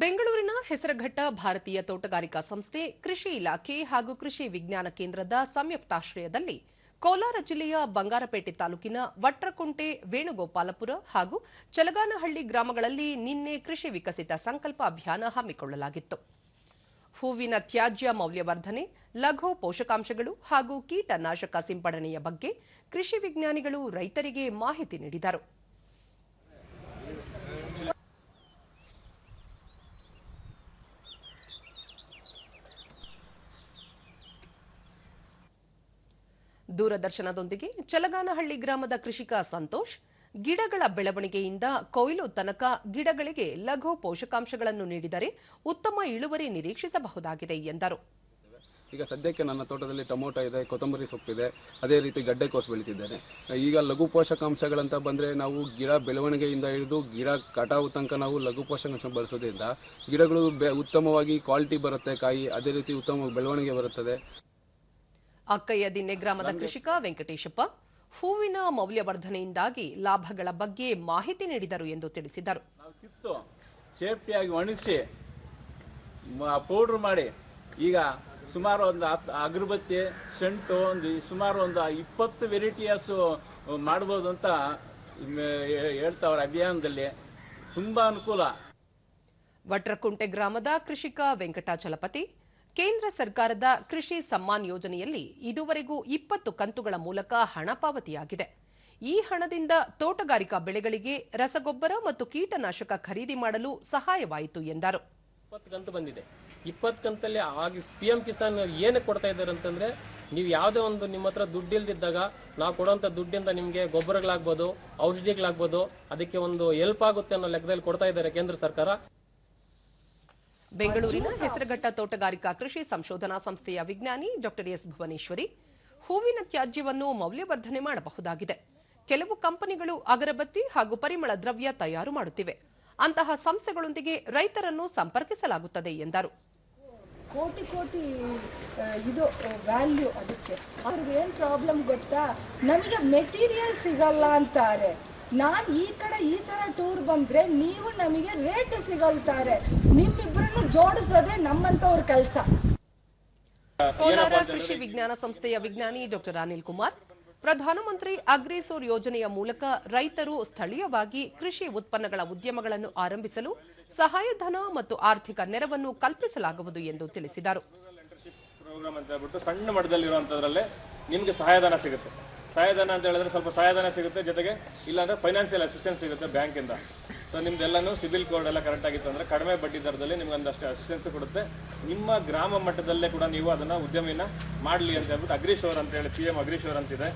ಬೆಂಗಳೂರಿನ ಹೆಸರಘಟ್ಟ ಭಾರತೀಯ ತೋಟಗಾರಿಕಾ ಸಂಸ್ಥೆ ಕೃಷಿ ಇಲಾಖೆ ಹಾಗೂ ಕೃಷಿ ವಿಜ್ಞಾನ ಕೇಂದ್ರದ ಸಂಯುಕ್ತಾಶ್ರಯದಲ್ಲಿ ಕೋಲಾರ ಜಿಲ್ಲೆಯ ಬಂಗಾರಪೇಟೆ ತಾಲೂಕಿನ ವಟ್ರಕುಂಟೆ ವೇಣುಗೋಪಾಲಪುರ ಹಾಗೂ ಚಲಗಾನಹಳ್ಳಿ ಗ್ರಾಮಗಳಲ್ಲಿ ನಿನ್ನೆ ಕೃಷಿ ವಿಕಸಿತ ಸಂಕಲ್ಪ ಅಭಿಯಾನ ಹಮ್ಮಿಕೊಳ್ಳಲಾಗಿತ್ತು. ಹೂವಿನ ತ್ಯಾಜ್ಯ ಮೌಲ್ಯವರ್ಧನೆ, ಲಘು ಪೋಷಕಾಂಶಗಳು ಹಾಗೂ ಕೀಟನಾಶಕ ಸಿಂಪಡಣೆಯ ಬಗ್ಗೆ ಕೃಷಿ ವಿಜ್ಞಾನಿಗಳು ರೈತರಿಗೆ ಮಾಹಿತಿ ನೀಡಿದರು. ದೂರದರ್ಶನದೊಂದಿಗೆ ಚಲಗಾನಹಳ್ಳಿ ಗ್ರಾಮದ ಕೃಷಿಕ ಸಂತೋಷ್, ಗಿಡಗಳ ಬೆಳವಣಿಗೆಯಿಂದ ಕೊಯ್ಲು ತನಕ ಗಿಡಗಳಿಗೆ ಲಘು ಪೋಷಕಾಂಶಗಳನ್ನು ನೀಡಿದರೆ ಉತ್ತಮ ಇಳುವರಿ ನಿರೀಕ್ಷಿಸಬಹುದಾಗಿದೆ ಎಂದರು. ಈಗ ಸದ್ಯಕ್ಕೆ ನನ್ನ ತೋಟದಲ್ಲಿ ಟೊಮೊಟೊ ಇದೆ, ಕೊತ್ತಂಬರಿ ಸೊಪ್ಪಿದೆ ಅದೇ ರೀತಿ ಗಡ್ಡೆಕೋಸು ಬೆಳೀತಿದ್ದೇನೆ. ಈಗ ಲಘು ಪೋಷಕಾಂಶಗಳಂತ ಬಂದರೆ ನಾವು ಗಿಡ ಬೆಳವಣಿಗೆಯಿಂದ ಹಿಡಿದು ಗಿಡ ಕಟಾವು ತನಕ ನಾವು ಲಘು ಪೋಷಕಾಂಶ ಬಳಸೋದ್ರಿಂದ ಗಿಡಗಳು ಬೆ ಉತ್ತಮವಾಗಿ ಕ್ವಾಲಿಟಿ ಬರುತ್ತೆ, ಕಾಯಿ ಅದೇ ರೀತಿ ಉತ್ತಮ ಬೆಳವಣಿಗೆ ಬರುತ್ತದೆ. ಅಕ್ಕಯ್ಯ ದಿನ್ನೆ ಗ್ರಾಮದ ಕೃಷಿಕ ವೆಂಕಟೇಶಪ್ಪ ಹೂವಿನ ಮೌಲ್ಯವರ್ಧನೆಯಿಂದಾಗಿ ಲಾಭಗಳ ಬಗ್ಗೆ ಮಾಹಿತಿ ನೀಡಿದರು ಎಂದು ತಿಳಿಸಿದರು. ನಾವು ಕಿತ್ತು ಸೇಫ್ಟಿಯಾಗಿ ಒಣಗಿಸಿ ಪೌಡ್ರ್ ಮಾಡಿ ಈಗ ಸುಮಾರು ಒಂದು ಹತ್ತು ಅಗರಬತ್ತಿ ಸೆಂಟು ಒಂದು ಸುಮಾರು ಒಂದು ಇಪ್ಪತ್ತು ವೆರೈಟಿಯಸ್ಸು ಮಾಡ್ಬೋದು ಅಂತ ಹೇಳ್ತಾವ್ರೆ ಅಭಿಯಾನದಲ್ಲಿ ತುಂಬ ಅನುಕೂಲ. ವಟ್ರಕುಂಟೆ ಗ್ರಾಮದ ಕೃಷಿಕ ವೆಂಕಟಾಚಲಪತಿ ಕೇಂದ್ರ ಸರ್ಕಾರದ ಕೃಷಿ ಸಮ್ಮಾನ್ ಯೋಜನೆಯಲ್ಲಿ ಇದುವರೆಗೂ ಇಪ್ಪತ್ತು ಕಂತುಗಳ ಮೂಲಕ ಹಣ ಪಾವತಿಯಾಗಿದೆ. ಈ ಹಣದಿಂದ ತೋಟಗಾರಿಕಾ ಬೆಳೆಗಳಿಗೆ ರಸಗೊಬ್ಬರ ಮತ್ತು ಕೀಟನಾಶಕ ಖರೀದಿ ಮಾಡಲು ಸಹಾಯವಾಯಿತು ಎಂದರು. ಕಂತು ಬಂದಿದೆ. ಇಪ್ಪತ್ತು ಕಂತಲ್ಲಿ ಆಗಿ ಪಿ ಎಂ ಕಿಸಾನ್ ಏನು ಕೊಡ್ತಾ ಇದ್ದಾರೆ ಅಂತಂದ್ರೆ ನೀವು ಯಾವುದೇ ಒಂದು ನಿಮ್ಮ ಹತ್ರ ದುಡ್ಡು ಇಲ್ದಿದ್ದಾಗ ನಾವು ಕೊಡುವಂಥ ದುಡ್ಡಿಂದ ನಿಮಗೆ ಗೊಬ್ಬರಗಳಾಗ್ಬೋದು, ಔಷಧಿಗಳಾಗ್ಬೋದು, ಅದಕ್ಕೆ ಒಂದು ಹೆಲ್ಪ್ ಆಗುತ್ತೆ ಅನ್ನೋ ಲೆಕ್ಕದಲ್ಲಿ ಕೊಡ್ತಾ ಇದ್ದಾರೆ ಕೇಂದ್ರ ಸರ್ಕಾರ. ಬೆಂಗಳೂರಿನ ಹೆಸರಘಟ್ಟ ತೋಟಗಾರಿಕಾ ಕೃಷಿ ಸಂಶೋಧನಾ ಸಂಸ್ಥೆಯ ವಿಜ್ಞಾನಿ ಡಾಕ್ಟರ್ ಎಸ್ ಭುವನೇಶ್ವರಿ ಹೂವಿನ ತ್ಯಾಜ್ಯವನ್ನು ಮೌಲ್ಯವರ್ಧನೆ ಮಾಡಬಹುದಾಗಿದೆ. ಕೆಲವು ಕಂಪನಿಗಳು ಅಗರಬತ್ತಿ ಹಾಗೂ ಪರಿಮಳ ದ್ರವ್ಯ ತಯಾರು ಮಾಡುತ್ತಿವೆ. ಅಂತಹ ಸಂಸ್ಥೆಗಳೊಂದಿಗೆ ರೈತರನ್ನು ಸಂಪರ್ಕಿಸಲಾಗುತ್ತದೆ ಎಂದರು. ಕೋಟಿ ಕೋಟಿ ಇದು ವ್ಯಾಲ್ಯೂ ಅದಕ್ಕೆ. ಅವ್ರಿಗೆ ಏನು ಪ್ರಾಬ್ಲಮ್ ಗೊತ್ತಾ? ನಮಗೆ ಮೆಟೀರಿಯಲ್ ಸಿಗಲ್ಲ ಅಂತಾರೆ. ನಾನು ಈ ಕಡೆ ಈ ಥರ ಟೂರ್ ಬಂದರೆ ನೀವು ನಮಗೆ ರೇಟ್ ಸಿಗಲ್ತಾರೆ. ನಿಮ್ಮಿಬ್ಬರನ್ನು ಜೋಡಿಸೋದೇ ನಮ್ಮಂಥವ್ರ ಕೆಲಸ. ಕೋಲಾರ ಕೃಷಿ ವಿಜ್ಞಾನ ಸಂಸ್ಥೆಯ ವಿಜ್ಞಾನಿ ಡಾಕ್ಟರ್ ಅನಿಲ್ ಕುಮಾರ್ ಪ್ರಧಾನಮಂತ್ರಿ ಅಗ್ರಿಸೋರ್ ಯೋಜನೆಯ ಮೂಲಕ ರೈತರು ಸ್ಥಳೀಯವಾಗಿ ಕೃಷಿ ಉತ್ಪನ್ನಗಳ ಉದ್ಯಮಗಳನ್ನು ಆರಂಭಿಸಲು ಸಹಾಯಧನ ಮತ್ತು ಆರ್ಥಿಕ ನೆರವನ್ನು ಕಲ್ಪಿಸಲಾಗುವುದು ಎಂದು ತಿಳಿಸಿದರು. ಪ್ರೋಗ್ರಾಮ್ ಅಂತ ಹೇಳ್ಬಿಟ್ಟು ಸಣ್ಣ ಮಟ್ಟದಲ್ಲಿ ನಿಮಗೆ ಸಹಾಯಧನ ಸಿಗುತ್ತೆ. ಸಹಾಯಧನ ಅಂತ ಹೇಳಿದ್ರೆ ಸ್ವಲ್ಪ ಸಹಾಯಧನ ಸಿಗುತ್ತೆ. ಜೊತೆಗೆ ಇಲ್ಲಾಂದ್ರೆ ಫೈನಾನ್ಷಿಯಲ್ ಅಸಿಸ್ಟೆನ್ಸ್ ಸಿಗುತ್ತೆ ಬ್ಯಾಂಕಿಂದ. ಸೊ ನಿಮ್ದೆಲ್ಲನೂ ಸಿಬಿಲ್ ಕೋಡ್ ಎಲ್ಲ ಕರೆಕ್ಟ್ ಆಗಿತ್ತು ಅಂದ್ರೆ ಕಡಿಮೆ ಬಡ್ಡಿ ದರದಲ್ಲಿ ನಿಮ್ಗೆ ಒಂದಷ್ಟು ಅಸಿಸ್ಟೆನ್ಸ್ ಕೊಡುತ್ತೆ. ನಿಮ್ಮ ಗ್ರಾಮ ಮಟ್ಟದಲ್ಲೇ ಕೂಡ ನೀವು ಅದನ್ನ ಉದ್ಯಮಿನ ಮಾಡಲಿ ಅಂತ ಹೇಳ್ಬಿಟ್ಟು ಅಗ್ರಿಶೋರ್ ಅಂತ ಹೇಳಿ ಪಿ ಎಂ ಅಗ್ರಿಶೋರ್ ಅಂತಿದೆ